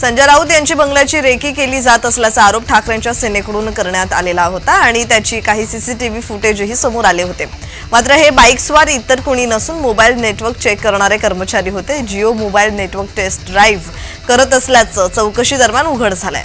संजय राऊत यांची बंगल्याची रेकी केली जात असल्याचा आरोप ठाकरेंच्या सेनेकडून करण्यात आलेला होता आणि त्याची काही सीसीटीव्ही फुटेजही समोर आले होते. मात्र हे बाईकस्वार इतर कोणी नसून मोबाईल नेटवर्क चेक करणारे कर्मचारी होते. Jio mobile network test drive करत असल्याचं चौकशी दरम्यान उघड झालंय.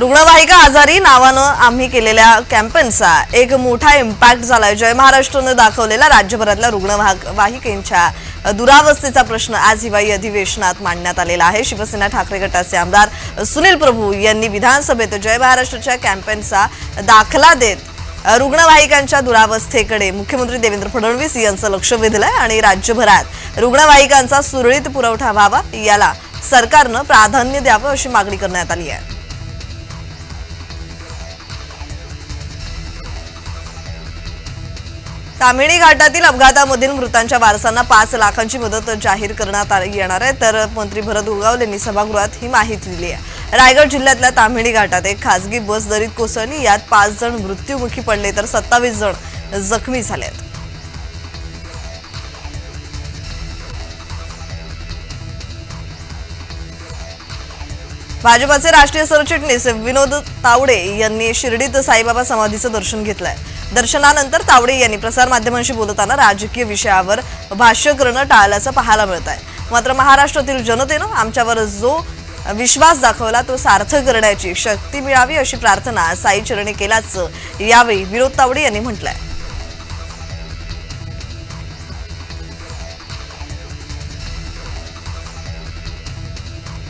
रुग्णवाहिका आजारी नावानं आम्ही केलेल्या कॅम्पेनचा एक मोठा इम्पॅक्ट झालाय. जय महाराष्ट्रनं दाखवलेला राज्यभरातल्या रुग्णवाहिकेंच्या दुरावस्थेचा प्रश्न आज हिवाळी अधिवेशनात मांडण्यात आलेला आहे. शिवसेना ठाकरे गटाचे आमदार सुनील प्रभू यांनी विधानसभेत जय महाराष्ट्रच्या कॅम्पेनचा दाखला देत रुग्णवाहिकांच्या दुरावस्थेकडे मुख्यमंत्री देवेंद्र फडणवीस यांचं लक्ष वेधलंय आणि राज्यभरात रुग्णवाहिकांचा सुरळीत पुरवठा व्हावा याला सरकारनं प्राधान्य द्यावं अशी मागणी करण्यात आली आहे. कामिणी घाटातील अपघातामधील मृतांच्या वारसांना पाच लाखांची मदत जाहीर करण्यात येणार आहे. तर मंत्री भरत उगावले यांनी सभागृहात ही माहिती दिली आहे. रायगड जिल्ह्यातल्या तामिणी घाटात एक खासगी बस दरीत कोसळली. यात पाच जण मृत्यूमुखी पडले तर सत्तावीस जण जखमी झाले आहेत भाजपाचे राष्ट्रीय सरचिटणीस विनोद तावडे यांनी शिर्डीत साईबाबा समाधीचं दर्शन घेतलंय. दर्शनानंतर तावडे यांनी प्रसारमाध्यमांशी बोलताना राजकीय विषयावर भाष्य करणं टाळल्याचं पाहायला मिळत आहे मात्र महाराष्ट्रातील जनतेनं आमच्यावर जो विश्वास दाखवला तो सार्थ करण्याची शक्ती मिळावी अशी प्रार्थना साई चरणे केल्याचं यावेळी विनोद तावडे यांनी म्हटलंय.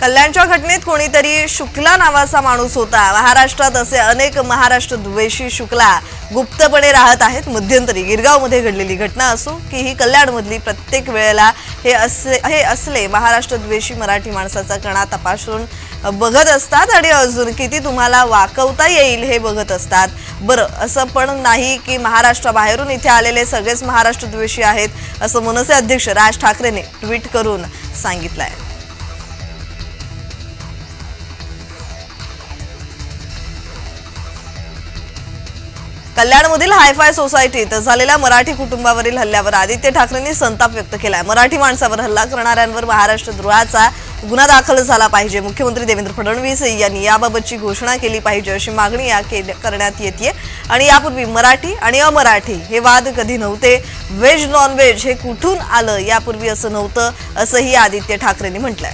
कल्याणच्या घटनेत कोणीतरी शुक्ला नावाचा माणूस होता. महाराष्ट्रात असे अनेक महाराष्ट्र द्वेषी शुक्ला गुप्तपणे राहत आहेत. मध्यंतरी गिरगावमध्ये घडलेली घटना असो की ही कल्याणमधली प्रत्येक वेळेला हे असे हे असले महाराष्ट्र द्वेषी मराठी माणसाचा कणा तपासून बघत असतात आणि अजून किती तुम्हाला वाकवता येईल हे बघत असतात. बरं असं पण नाही की महाराष्ट्राबाहेरून इथे आलेले सगळेच महाराष्ट्र द्वेषी आहेत असं मनसे अध्यक्ष राज ठाकरेने ट्विट करून सांगितलं आहे कल्याणमधील हायफाय सोसायटीत झालेल्या मराठी कुटुंबावरील हल्ल्यावर आदित्य ठाकरेंनी संताप व्यक्त केलाय. मराठी माणसावर हल्ला करणाऱ्यांवर महाराष्ट्र द्रोहाचा गुन्हा दाखल झाला पाहिजे. मुख्यमंत्री देवेंद्र फडणवीस यांनी याबाबतची घोषणा केली पाहिजे अशी मागणी या करण्यात येते आणि यापूर्वी मराठी आणि अमराठी हे वाद कधी नव्हते व्हेज नॉनव्हेज हे कुठून आलं यापूर्वी असं नव्हतं असंही आदित्य ठाकरेंनी म्हटलंय.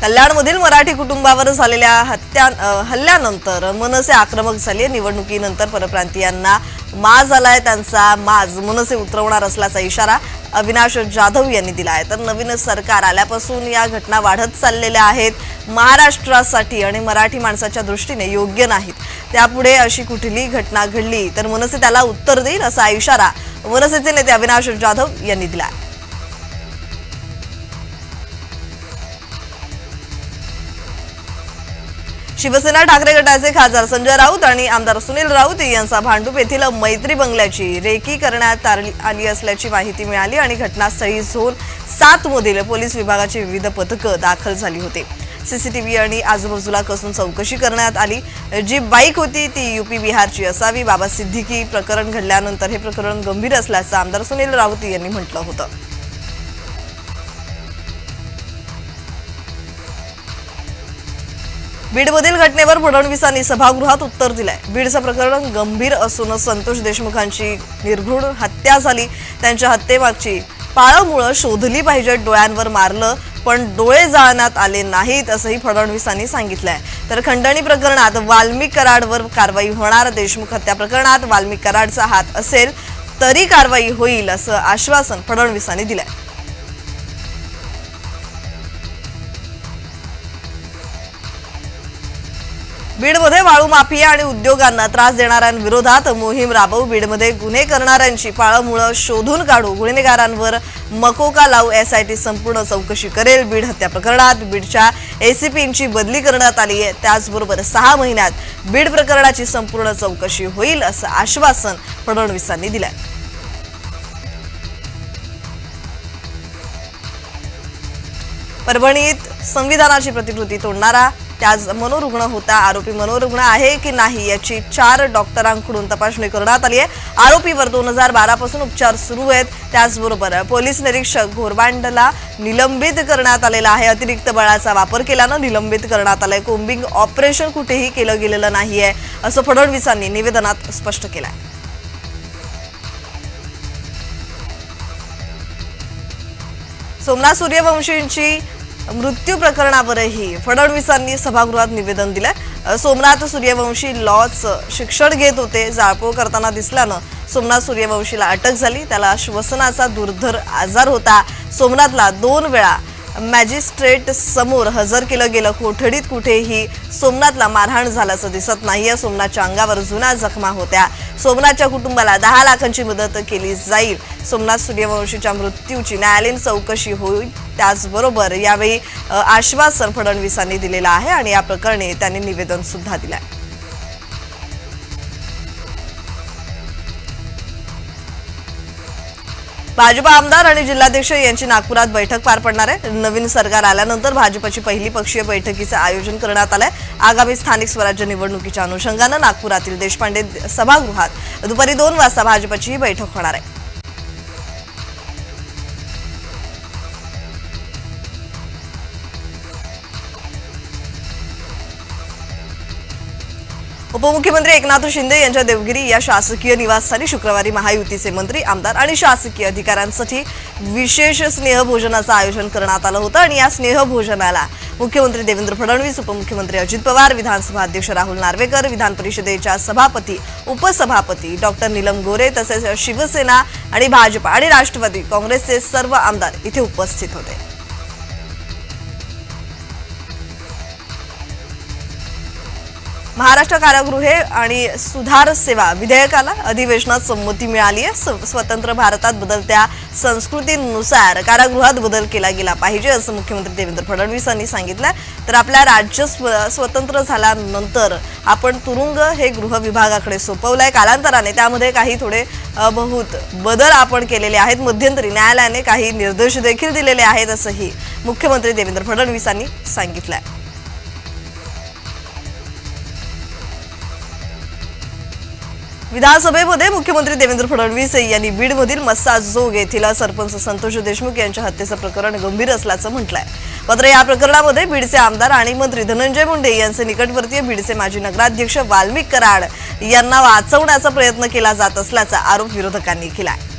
कल्याणमधील मराठी कुटुंबावर झालेल्या हत्या हल्ल्यानंतर मनसे आक्रमक झाले निवडणुकीनंतर परप्रांतीयांना माज आलाय त्यांचा माज मनसे उतरवणार असल्याचा इशारा अविनाश जाधव यांनी दिला आहे. तर नवीन सरकार आल्यापासून या घटना वाढत चाललेल्या आहेत. महाराष्ट्रासाठी आणि मराठी माणसाच्या दृष्टीने योग्य नाहीत. त्यापुढे अशी कुठली घटना घडली तर मनसे त्याला उत्तर देईल असा इशारा मनसेचे नेते अविनाश जाधव यांनी दिला आहे. शिवसेना ठाकरे गटाचे खासदार संजय राऊत आणि आमदार सुनील राऊत यांचा भांडूप येथील मैत्री बंगल्याची रेकी करण्यात आली आली असल्याची माहिती मिळाली आणि घटनास्थळी झोन सात मधील पोलीस विभागाची विविध पथकं दाखल झाली होती. सीसीटीव्ही आणि आजूबाजूला कसून चौकशी करण्यात आली. जी बाईक होती ती युपी बिहारची असावी. बाबा सिद्दीकी प्रकरण घडल्यानंतर हे प्रकरण गंभीर असल्याचं आमदार सुनील राऊत यांनी म्हटलं होतं. बीडमधील घटनेवर फडणवीसांनी सभागृहात उत्तर दिलंय. बीडचं प्रकरण गंभीर असून संतोष देशमुखांची निर्घृण हत्या झाली. त्यांच्या हत्येमागची पाळमुळं शोधली पाहिजे डोळ्यांवर मारलं पण डोळे जाळण्यात आले नाहीत असंही फडणवीसांनी सांगितलंय. तर खंडणी प्रकरणात वाल्मिक कराडवर कारवाई होणार देशमुख हत्या प्रकरणात वाल्मिक कराडचा हात असेल तरी कारवाई होईल असं आश्वासन फडणवीसांनी दिलंय. बीडमध्ये वाळू माफिया आणि उद्योगांना त्रास देणाऱ्यांविरोधात मोहीम राबवू बीडमध्ये गुन्हे करणाऱ्यांची पाळमुळं शोधून काढू गुन्हेगारांवर मकोका लावू एसआयटी संपूर्ण चौकशी करेल. बीड हत्या प्रकरणात बीडच्या एसीपींची बदली करण्यात आली आहे. त्याचबरोबर सहा महिन्यात बीड प्रकरणाची संपूर्ण चौकशी होईल असं आश्वासन फडणवीसांनी दिलं परभणीत संविधानाची प्रतिकृती तोडणारा त्याच मनोरुग्ण होता. आरोपी मनोरुग्ण आहे की नाही याची चार डॉक्टरांकडून तपासणी करण्यात आली आहे. आरोपीवर दोन हजार बारापासून उपचार सुरू आहेत. त्याचबरोबर पोलीस निरीक्षक घोरबांडला निलंबित करण्यात आलेला आहे. अतिरिक्त बळाचा वापर केल्यानं निलंबित करण्यात आलंय. कोम्बिंग ऑपरेशन कुठेही केलं गेलेलं नाहीये असं फडणवीसांनी निवेदनात स्पष्ट केलं आहे सोमनाथ सूर्यवंशींची मृत्यू प्रकरणावरही फडणवीसांनी सभागृहात निवेदन दिलंय. सोमनाथ सूर्यवंशी लॉच शिक्षण घेत होते जाळपोळ करताना दिसल्यानं सोमनाथ सूर्यवंशीला अटक झाली. त्याला श्वसनाचा दुर्धर आजार होता. सोमनाथला दोन वेळा मॅजिस्ट्रेट समोर हजर केलं गेलं. कोठडीत कुठेही सोमनाथला मारहाण झाल्याचं दिसत नाही या सोमनाथच्या अंगावर जुन्या जखमा होत्या. सोमनाथच्या कुटुंबाला दहा लाखांची मदत केली जाईल. सोमनाथ सूर्यवंशीच्या मृत्यूची न्यायालयीन चौकशी होईल. त्याचबरोबर यावेळी आश्वासन फडणवीसांनी दिलेलं आहे आणि या प्रकरणी त्यांनी निवेदन सुद्धा दिलं आहे भाजपा आमदार आणि जिल्हाध्यक्ष यांची नागपुरात बैठक पार पडणार आहे. नवीन सरकार आल्यानंतर भाजपची पहिली पक्षीय बैठकीचं आयोजन करण्यात आलंय. आगामी स्थानिक स्वराज्य निवडणुकीच्या अनुषंगानं नागपुरातील देशपांडे सभागृहात दुपारी दोन वाजता भाजपची ही बैठक होणार आहे. उपमुख्यमंत्री एकनाथ शिंदे यांच्या देवगिरी या शासकीय निवासस्थानी शुक्रवारी महायुतीचे मंत्री आमदार आणि शासकीय अधिकाऱ्यांसाठी विशेष स्नेहभोजनाचं आयोजन करण्यात आलं होतं आणि या स्नेहभोजनाला मुख्यमंत्री देवेंद्र फडणवीस उपमुख्यमंत्री अजित पवार विधानसभा अध्यक्ष राहुल नार्वेकर विधान परिषदेच्या सभापती उपसभापती डॉक्टर नीलम गोरे तसेच शिवसेना आणि भाजपा आणि राष्ट्रवादी काँग्रेसचे सर्व आमदार इथे उपस्थित होते. महाराष्ट्र कारागृहे आणि सुधार सेवा विधेयकाला अधिवेशनात संमती मिळाली आहे. स्वतंत्र भारतात बदलत्या संस्कृतीनुसार कारागृहात बदल केला गेला पाहिजे असं मुख्यमंत्री देवेंद्र फडणवीस यांनी सांगितलं तर आपल्या राज्य स्व- स्वतंत्र झाल्यानंतर आपण तुरुंग हे गृह विभागाकडे आहे कालांतराने त्यामध्ये काही थोडे बहुत बदल आपण केलेले आहेत. मध्यंतरी न्यायालयाने काही निर्देश देखील दिलेले आहेत असंही मुख्यमंत्री देवेंद्र फडणवीसांनी आहे विधानसभेमध्ये मुख्यमंत्री देवेंद्र फडणवीस यांनी बीडमधील मस्साजोग येथील सरपंच संतोष देशमुख यांच्या हत्येचं प्रकरण गंभीर असल्याचं म्हटलंय. मात्र या प्रकरणामध्ये बीडचे आमदार आणि मंत्री धनंजय मुंडे यांचे निकटवर्तीय बीडचे माजी नगराध्यक्ष वाल्मिक कराड यांना वाचवण्याचा प्रयत्न केला जात असल्याचा आरोप विरोधकांनी केलाय.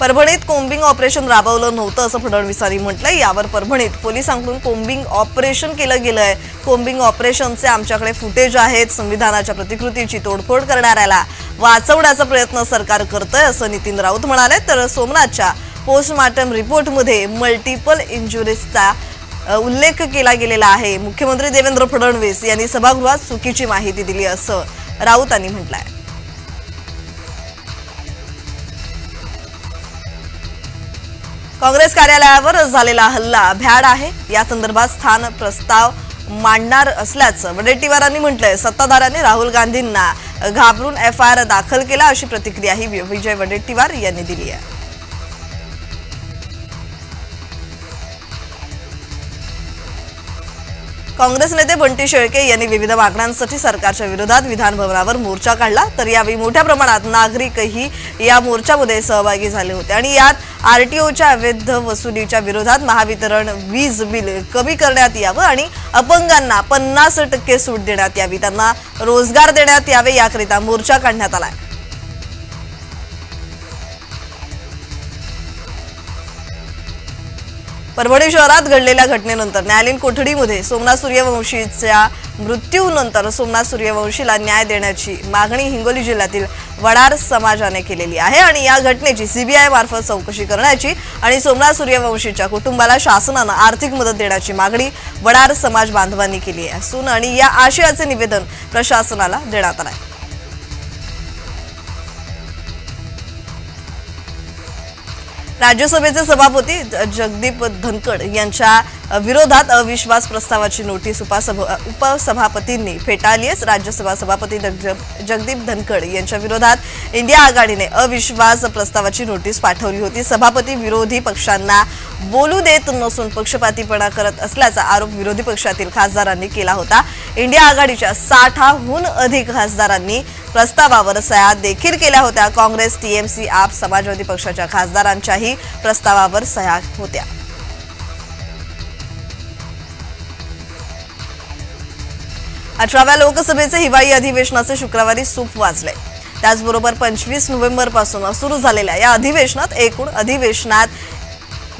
परभणीत कोम्बिंग ऑपरेशन राबवलं नव्हतं असं फडणवीसांनी म्हटलंय. यावर परभणीत पोलिसांकडून कोम्बिंग ऑपरेशन केलं गेलंय. कोम्बिंग ऑपरेशनचे आमच्याकडे फुटेज आहेत. संविधानाच्या प्रतिकृतीची तोडफोड करणाऱ्याला वाचवण्याचा प्रयत्न सरकार करतंय असं नितीन राऊत म्हणाले. तर सोमनाथच्या पोस्टमार्टम रिपोर्टमध्ये मल्टिपल इंजुरीजचा उल्लेख केला गेलेला आहे. मुख्यमंत्री देवेंद्र फडणवीस यांनी सभागृहात चुकीची माहिती दिली असं राऊतांनी म्हटलंय. काँग्रेस कार्यालयावर झालेला हल्ला भ्याड आहे. या संदर्भात स्थान प्रस्ताव मांडणार असल्याचं वडेट्टीवारांनी म्हटलंय. सत्ताधाऱ्यांनी राहुल गांधींना घाबरून एफ आय आर दाखल केला अशी प्रतिक्रियाही विजय वडेट्टीवार यांनी दिली आहे. काँग्रेस नेते बंटी शेळके यांनी विविध मागण्यांसाठी सरकारच्या विरोधात विधानभवनावर मोर्चा काढला. तर यावेळी मोठ्या प्रमाणात नागरिकही या मोर्चामध्ये सहभागी झाले होते. आणि यात आरटीओच्या अवैध वसुलीच्या विरोधात महावितरण वीज बिल कमी करण्यात यावं आणि अपंगांना पन्नास टक्के सूट देण्यात यावी. त्यांना रोजगार देण्यात यावे याकरिता मोर्चा काढण्यात आलाय. परभणी शहरात घडलेल्या घटनेनंतर न्यायालयीन कोठडीमध्ये सोमनाथ सूर्यवंशीच्या मृत्यूनंतर सोमनाथ सूर्यवंशीला न्याय देण्याची मागणी हिंगोली जिल्ह्यातील वडार समाजाने केलेली आहे आणि या घटनेची सीबीआय मार्फत चौकशी करण्याची आणि सोमनाथ सूर्यवंशीच्या कुटुंबाला शासनानं आर्थिक मदत देण्याची मागणी वडार समाज बांधवांनी केली आहे. असून आणि या आशयाचे निवेदन प्रशासनाला देण्यात आलं आहे. राज्यसभेचे सभापती जगदीप धनकड यांच्या विरोधात अविश्वास प्रस्तावाची नोटीस उपसभ उपसभापतींनी फेटाळली आहे. राज्यसभा सभापती जग- जगदीप धनखड यांच्या विरोधात इंडिया आघाडीने अविश्वास प्रस्तावाची नोटीस पाठवली होती. सभापती विरोधी पक्षांना बोलू देत नसून पक्षपातीपणा करत असल्याचा आरोप विरोधी पक्षातील खासदारांनी केला होता. इंडिया आघाडीच्या साठाहून अधिक खासदारांनी प्रस्तावावर सह्या देखील केल्या होत्या. काँग्रेस टीएमसी आप समाजवादी पक्षाच्या खासदारांच्याही प्रस्तावावर सह्या होत्या. अठराव्या लोकसभेचे हिवाळी अधिवेशनाचे शुक्रवारी सूप वाजले. त्याचबरोबर पंचवीस नोव्हेंबरपासून सुरू झालेल्या या अधिवेशनात एकूण अधिवेशनात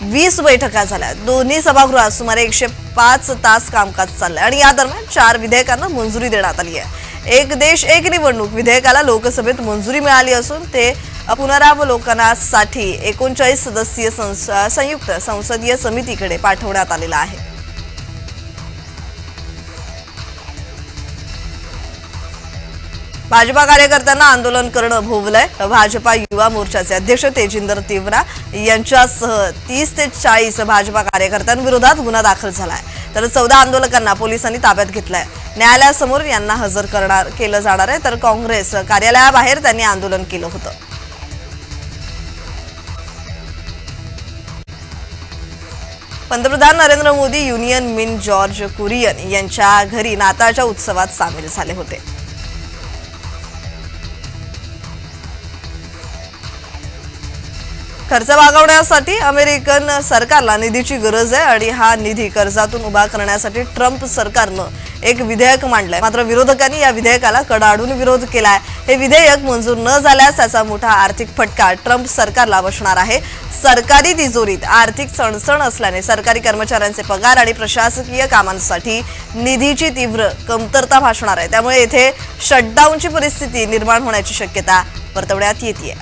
वीस बैठका झाल्या. दोन्ही सभागृहात सुमारे एकशे पाच तास कामकाज चाललंय आणि या दरम्यान चार विधेयकांना मंजुरी देण्यात आली आहे. एक देश एक निवडणूक विधेयकाला लोकसभेत मंजुरी मिळाली असून ते पुनरावलोकनासाठी एकोणचाळीस सदस्यीय संस- संयुक्त संसदीय समितीकडे पाठवण्यात आलेलं आहे. भाजपा कार्यकर्त्यांना आंदोलन करणं भोवलंय. भाजपा युवा मोर्चाचे अध्यक्ष तेजिंदर तिवरा यांच्यासह तीस ते चाळीस भाजपा कार्यकर्त्यांविरोधात गुन्हा दाखल झालाय. तर चौदा आंदोलकांना पोलिसांनी ताब्यात घेतलंय. न्यायालयासमोर यांना हजर करणार केलं जाणार आहे तर काँग्रेस कार्यालयाबाहेर त्यांनी आंदोलन केलं होतं. पंतप्रधान Narendra Modi union min George Kurian यांच्या घरी नाताळच्या उत्सवात सामील झाले होते. खर्च भागवण्यासाठी अमेरिकन सरकारला निधीची गरज आहे आणि हा निधी कर्जातून उभा करण्यासाठी ट्रम्प सरकारनं एक विधेयक मांडलंय. मात्र विरोधकांनी या विधेयकाला कडाडून विरोध केलाय. हे विधेयक मंजूर न झाल्यास त्याचा मोठा आर्थिक फटका ट्रम्प सरकारला बसणार आहे. सरकारी तिजोरीत आर्थिक सणसण असल्याने सरकारी कर्मचाऱ्यांचे पगार आणि प्रशासकीय कामांसाठी निधीची तीव्र कमतरता भासणार आहे. त्यामुळे येथे शटडाऊनची परिस्थिती निर्माण होण्याची शक्यता वर्तवण्यात येते